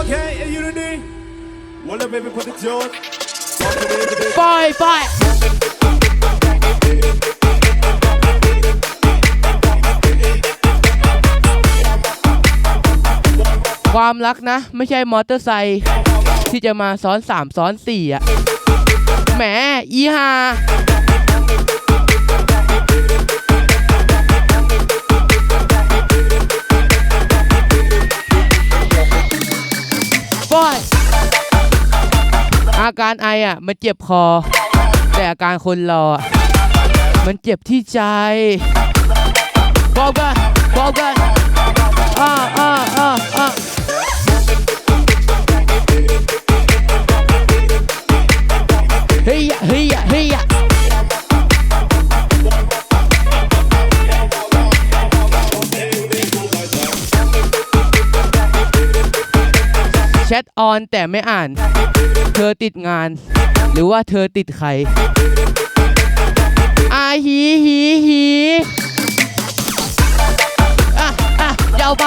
Okay, in unity. Well, let baby put the joke. ปล่อยปล่อยความรักนะ ไม่ใช่มอเตอร์ไซค์ที่จะมาซ้อนสามซ้อนสี่อะแหมอีฮา อาการไออะ มันเจ็บคอ แต่อาการคนรออะมันเจ็บที่ใจบอกกันบอกกันอ่าอ่าอ่าอ่าเฮียเฮียเฮีย แชทออนแต่ไม่อ่าน เธอติดงาน หรือว่าเธอติดใครอาหีหีหีอะอะยาวไป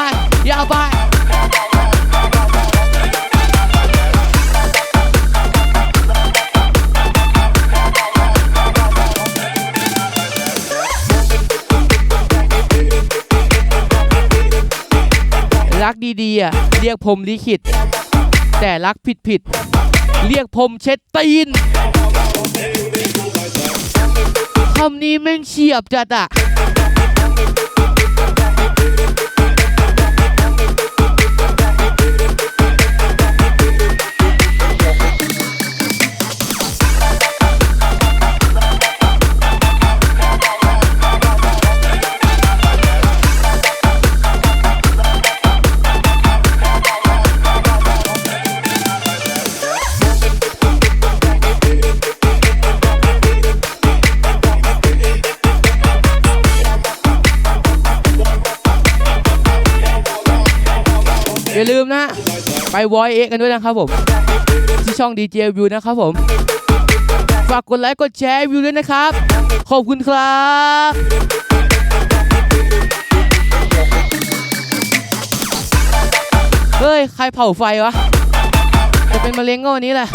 ยาวไปรักดีๆอะเรียกผมลิขิต แต่รักผิดผิด เรียกผมเช็ดตีนคำนี้แม่งเฉียบจัดอะ อย่าลืมนะ ไปวอยเอ็กกันด้วยนะครับผม ที่ช่องดีเจวิวนะครับผม ฝากกดไลค์กดแชร์วิวด้วยนะครับ ขอบคุณครับเฮ้ย ใครเผาไฟวะ จะเป็นมะเร็งก็วันนี้แหละ